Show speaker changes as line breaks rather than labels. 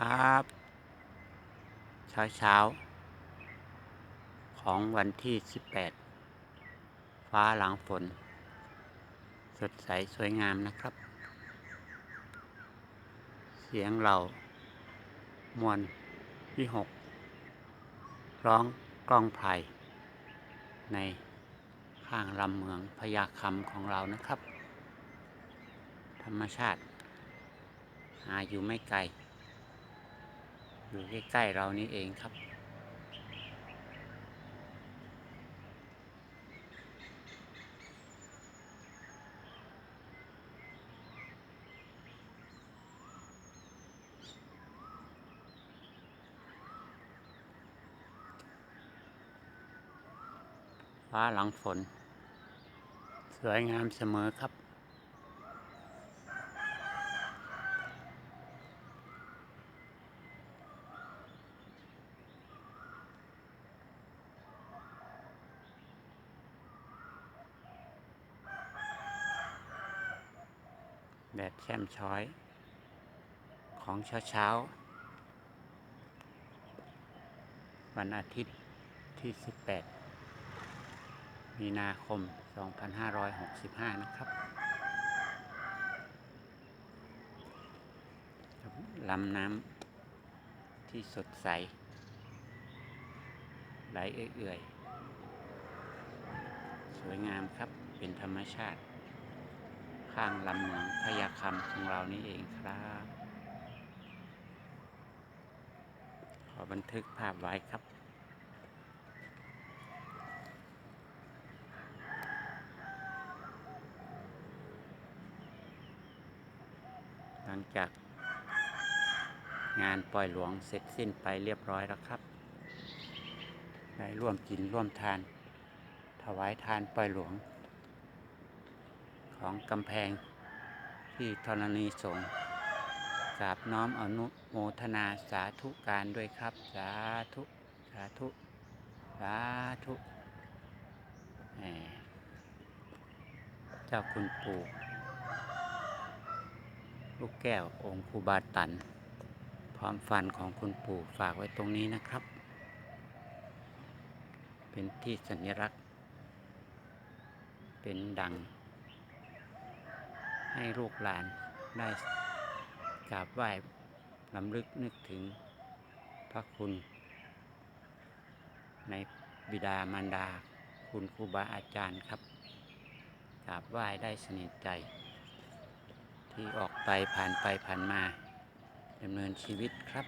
ครับ เช้าเช้าๆของวันที่ 18 ฟ้าหลังฝน สดใสสวยงามนะครับ เสียงเรามวลวิหก ร้องกล้องไผ่ในข้างลำเมืองพญาคำของเรานะครับ ธรรมชาติหาอยู่ไม่ไกล อยู่ใกล้ ๆ เรานี่เองครับ ฟ้าหลังฝน สวยงามเสมอครับ แดดแช่มช้อย ของเช้าเช้า วันอาทิตย์ที่ 18 มีนาคม 2565 นะครับลำน้ำที่สดใส ไหลเอื่อยๆ สวยงามครับ เป็นธรรมชาติ ข้างลำเมืองพญาคำของเรานี่เองครับ ขอบันทึกภาพไว้ครับหลังจากงานปล่อยหลวงเสร็จสิ้นไปเรียบร้อยแล้วครับ ได้ร่วมกินร่วมทาน ถวายทานปล่อยหลวง ของกำแพงที่ธรณีสงฆ์กราบน้อมอนุโมทนาสาธุการด้วยครับ สาธุ สาธุ สาธุเจ้าคุณปู่ลูกแก้วองค์ครูบาตัน พร้อมฟันของคุณปู่ฝากไว้ตรงนี้นะครับ เป็นที่สัญลักษณ์ เป็นดัง ให้ลูกหลานได้กราบไหว้ลำลึกนึกถึงพระคุณ ในบิดามารดา คุณครูบาอาจารย์ครับกราบไหว้ได้สนิทใจ ที่ออกไปผ่านไปผ่านมาดำเนินชีวิตครับ